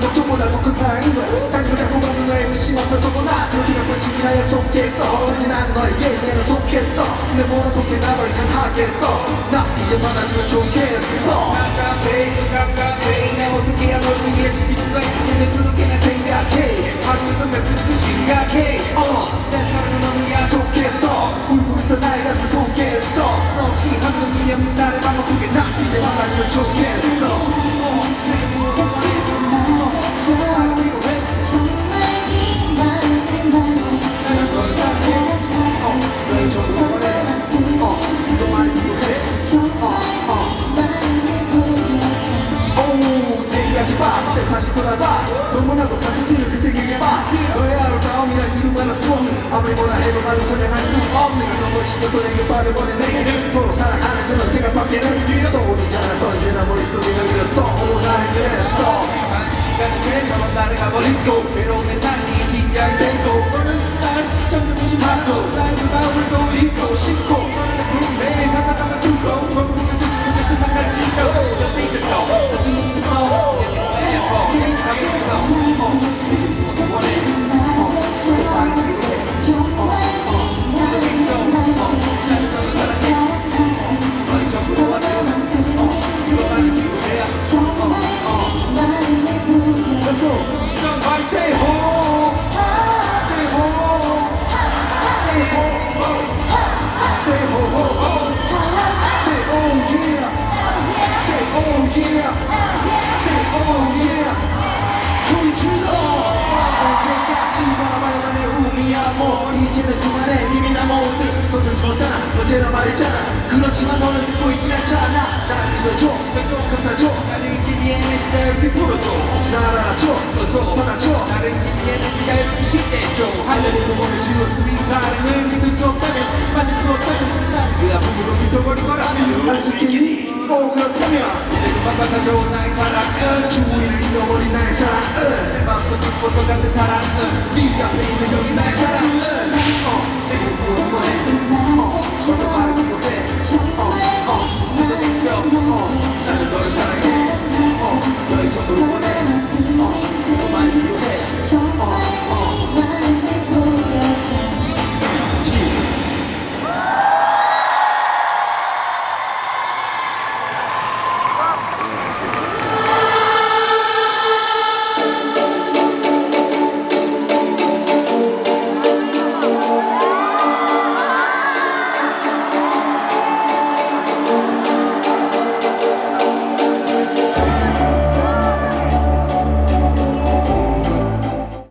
걱정보다 더 큰 사랑인 걸 당신을 갖고 가는 너의 의심 앞에서보나? 그렇게 몇 번씩이나 약속했어. 그렇게 난 너에게 내가 속했어. 내 몸은 어떻게 나를 향하겠어. 나 이제 만나주면 좋겠어. 깜깜해 깜깜해. 나 어떻게 널 위해 시킬 수가 있는데 그렇게 난 생각해. 하루에도 몇 번씩 심각해. 어내 사랑은 너는 약속했어. 울고 있어 나의 가슴 없이 하루는 미련 없는 나를 반복하게 나. 이제 만나주면 좋겠어 돌아봐 너무나도 가슴 뛰는 그때 기회봐 너의 아름다움이란 이루 말할 수 없는 아무리 뭐라 해도 나를 선행할 수 없는 너무 신경도 내게 빠져버린 내게 서로 사랑하는 그런 생각밖에는 떠오르지 않아서 언제나 머릿속에 그렸어 오 나는 그랬어 시간은 새처럼 날아가버리고 그만해 이미 나 모든 것을 줬잖아. 언제나 말했잖아. 그렇지만 너는 듣고 있진 않잖아. 날 믿어줘. 감싸줘. 나를 기리에 내 셀피 풀어줘. 날 알아줘. 너도 받아줘 나를 기리에 내 시간을 기대줘. 하늘에서 보내주는 우리 사랑을 믿을 수 없다면 받을 수 없다면 나는 그 아픔으로 미쳐버린 거라면 할수 있겠니? 오 그렇다면. 이제 그만 받아줘 나의 사랑을 주위를 잃어버린 나의 사랑은 벌써 죽고 쏟아진 사람은 네가 베이는 여기 날 사랑은. 어,